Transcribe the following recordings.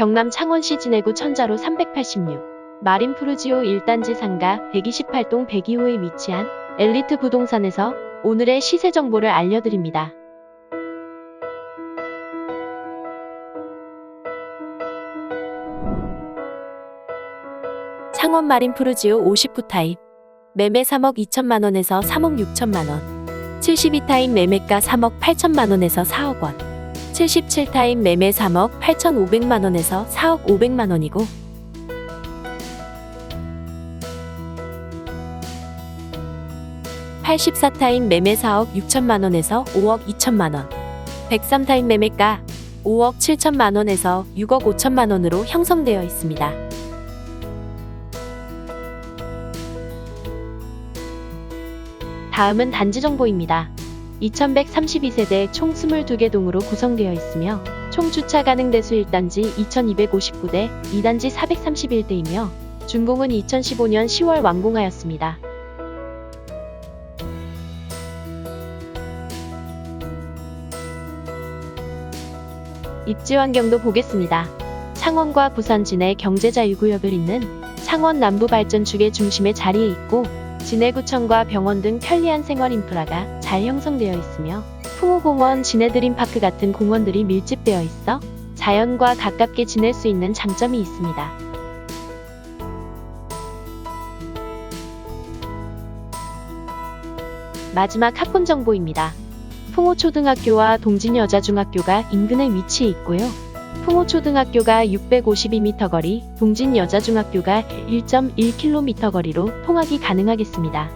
경남 창원시 진해구 천자로 386, 마린 푸르지오 1단지 상가 128동 102호에 위치한 엘리트 부동산에서 오늘의 시세 정보를 알려드립니다. 창원 마린 푸르지오 59타입 매매 3억 2천만 원에서 3억 6천만 원 72타입 매매가 3억 8천만 원에서 4억 원 77타입 매매 3억 8천5백만 원에서 4억 5백만 원이고 84타입 매매 4억 6천만 원에서 5억 2천만 원 103타입 매매가 5억 7천만 원에서 6억 5천만 원으로 형성되어 있습니다. 다음은 단지 정보입니다. 2132세대 총 22개 동으로 구성되어 있으며 총 주차 가능 대수 1단지 2259대, 2단지 431대이며 준공은 2015년 10월 완공하였습니다. 입지 환경도 보겠습니다. 창원과 부산 진해 경제자유구역을 잇는 창원 남부발전축의 중심에 자리해 있고 진해구청과 병원 등 편리한 생활 인프라가 잘 형성되어 있으며 풍호공원, 진해드림파크 같은 공원들이 밀집되어 있어 자연과 가깝게 지낼 수 있는 장점이 있습니다. 마지막 학군 정보입니다. 풍호초등학교와 동진여자중학교가 인근에 위치해 있고요. 풍호초등학교가 652m 거리, 동진여자중학교가 1.1km 거리로 통학이 가능하겠습니다.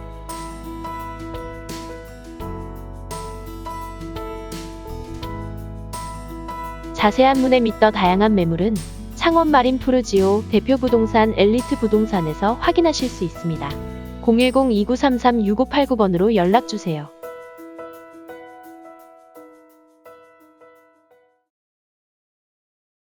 자세한 문에 믿더 다양한 매물은 창원 마린 푸르지오 대표 부동산 엘리트 부동산에서 확인하실 수 있습니다. 010-2933-6589번으로 연락 주세요.